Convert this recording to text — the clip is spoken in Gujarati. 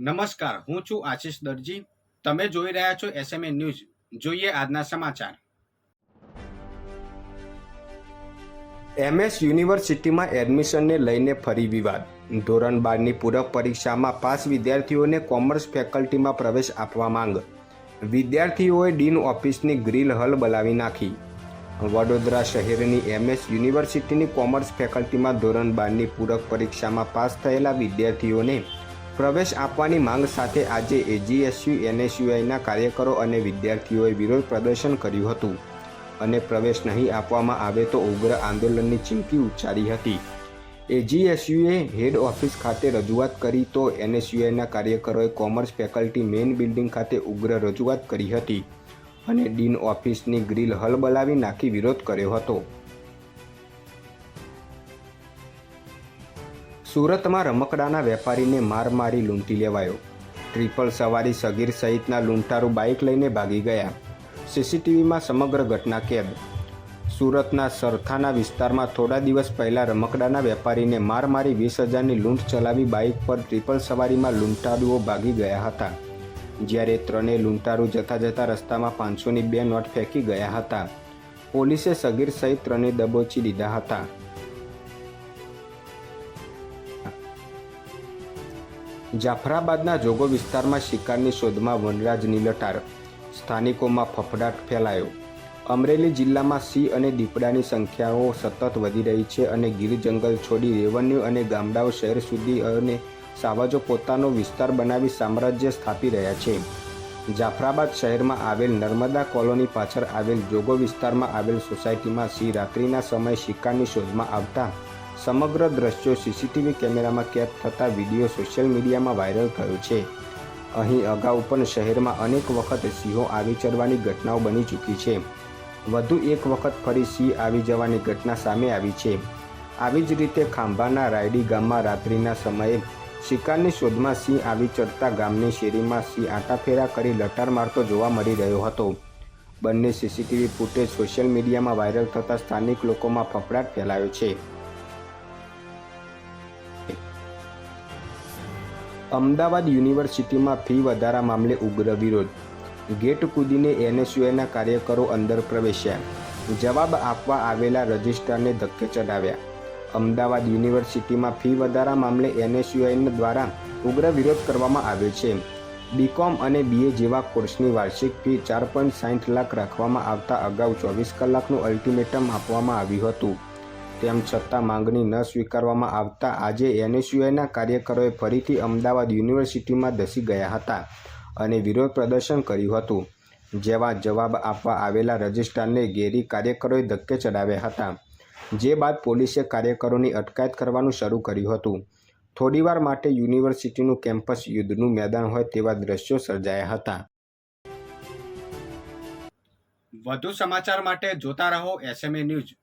નમસ્કાર, હું છું આશીષ દરજી. તમે જોઈ રહ્યા છો એસએમએ ન્યૂઝ જોઈએ આજના સમાચાર. એમએસ યુનિવર્સિટીમાં એડમિશનને લઈને ફરી વિવાદ. ધોરણ બારની પૂરક પરીક્ષામાં પાસ વિદ્યાર્થીઓને કોમર્સ ફેકલ્ટીમાં પ્રવેશ આપવા માંગ. વિદ્યાર્થીઓએ ડીન ઓફિસની ગ્રીલ હલ બનાવી નાખી. વડોદરા શહેરની એમએસ યુનિવર્સિટીની કોમર્સ ફેકલ્ટીમાં ધોરણ બારની પૂરક પરીક્ષામાં પાસ થયેલા વિદ્યાર્થીઓને પ્રવેશ આપવાની માંગ સાથે આજે એજીએસયુ એનએસયુઆઈના કાર્યકરો અને વિદ્યાર્થીઓએ વિરોધ પ્રદર્શન કર્યું હતું. અને પ્રવેશ નહીં આપવામાં આવે તો ઉગ્ર આંદોલનની ચીમકી ઉચ્ચારી હતી. એજીએસયુએ હેડ ઓફિસ ખાતે રજૂઆત કરી તો એનએસયુઆઈના કાર્યકરોએ કોમર્સ ફેકલ્ટી મેઇન બિલ્ડિંગ ખાતે ઉગ્ર રજૂઆત કરી હતી. અને ડીન ઓફિસની ગ્રીલ હલ બલાવી નાખી વિરોધ કર્યો હતો. સુરતમાં રમકડાના વેપારીને માર મારી લૂંટી લેવાયો. ટ્રિપલ સવારી સગીર સહિતના લૂંટારૂ બાઇક લઈને ભાગી ગયા. સીસીટીવીમાં સમગ્ર ઘટના કેદ. સુરતના સરથાના વિસ્તારમાં થોડા દિવસ પહેલાં રમકડાના વેપારીને માર મારી વીસ હજારની લૂંટ ચલાવી બાઇક પર ટ્રિપલ સવારીમાં લૂંટારૂઓ ભાગી ગયા હતા. જ્યારે ત્રણેય લૂંટારૂ જતા જતા રસ્તામાં પાંચસોની બે નોટ ફેંકી ગયા હતા. પોલીસે સગીર સહિત ત્રણેય દબોચી દીધા હતા. જાફરાબાદના જોગો વિસ્તારમાં શિકારની શોધમાં વનરાજની લટાર સ્થાનિકોમાં ફફડાટ ફેલાયો. અમરેલી જિલ્લામાં સિંહ અને દીપડાની સંખ્યાઓ સતત વધી રહી છે અને ગીર જંગલ છોડી રેવન્યુ અને ગામડાઓ શહેર સુધી અને સાવજો પોતાનો વિસ્તાર બનાવી સામ્રાજ્ય સ્થાપી રહ્યા છે. જાફરાબાદ શહેરમાં આવેલ નર્મદા કોલોની પાછળ આવેલ જોગો વિસ્તારમાં આવેલ સોસાયટીમાં સિંહ રાત્રિના સમયે શિકારની શોધમાં આવતા સમગ્ર દ્રશ્યો સીસીટીવી કેમેરામાં કેદ થતા વીડિયો સોશિયલ મીડિયામાં વાયરલ થયો છે. અહીં અગાઉ પણ શહેરમાં અનેક વખત સિંહો આવી ચડવાની ઘટનાઓ બની ચૂકી છે. વધુ એક વખત ફરી સિંહ આવી જવાની ઘટના સામે આવી છે. આવી જ રીતે ખાંભાના રાયડી ગામમાં રાત્રિના સમયે શિકારની શોધમાં સિંહ આવી ચડતા ગામની શેરીમાં સિંહ આંટાફેરા કરી લટાર મારતો જોવા મળી રહ્યો હતો. બંને સીસીટીવી ફૂટેજ સોશિયલ મીડિયામાં વાયરલ થતાં સ્થાનિક લોકોમાં ફફડાટ ફેલાયો છે. અમદાવાદ યુનિવર્સિટીમાં ફી વધારા મામલે ઉગ્ર વિરોધ. ગેટ કૂદીને એનએસયુએના કાર્યકરો અંદર પ્રવેશ્યા. જવાબ આપવા આવેલા રજિસ્ટ્રારને ધક્કે ચડાવ્યા. અમદાવાદ યુનિવર્સિટીમાં ફી વધારા મામલે એનએસયુઆઈ દ્વારા ઉગ્ર વિરોધ કરવામાં આવ્યો છે. બીકોમ અને બીએ જેવા કોર્સની વાર્ષિક ફી ચાર પોઈન્ટ સાઠ લાખ રાખવામાં આવતા અગાઉ ચોવીસ કલાકનું અલ્ટિમેટમ આપવામાં આવ્યું હતું. તેમ છતાં માંગણી ન સ્વીકારવામાં આવતા આજે એનએસયુઆઈના કાર્યકરોએ ફરીથી અમદાવાદ યુનિવર્સિટીમાં ધસી ગયા હતા અને વિરોધ પ્રદર્શન કર્યું હતું. જેવા જવાબ આપવા આવેલા રજિસ્ટ્રારને ગેરી કાર્યકરોએ ધક્કે ચડાવ્યા હતા. જે બાદ પોલીસે કાર્યકરોની અટકાયત કરવાનું શરૂ કર્યું હતું. થોડીવાર માટે યુનિવર્સિટીનું કેમ્પસ યુદ્ધનું મેદાન હોય તેવા દ્રશ્યો સર્જાયા હતા. વધુ સમાચાર માટે જોતા રહો એસએમએ ન્યૂઝ.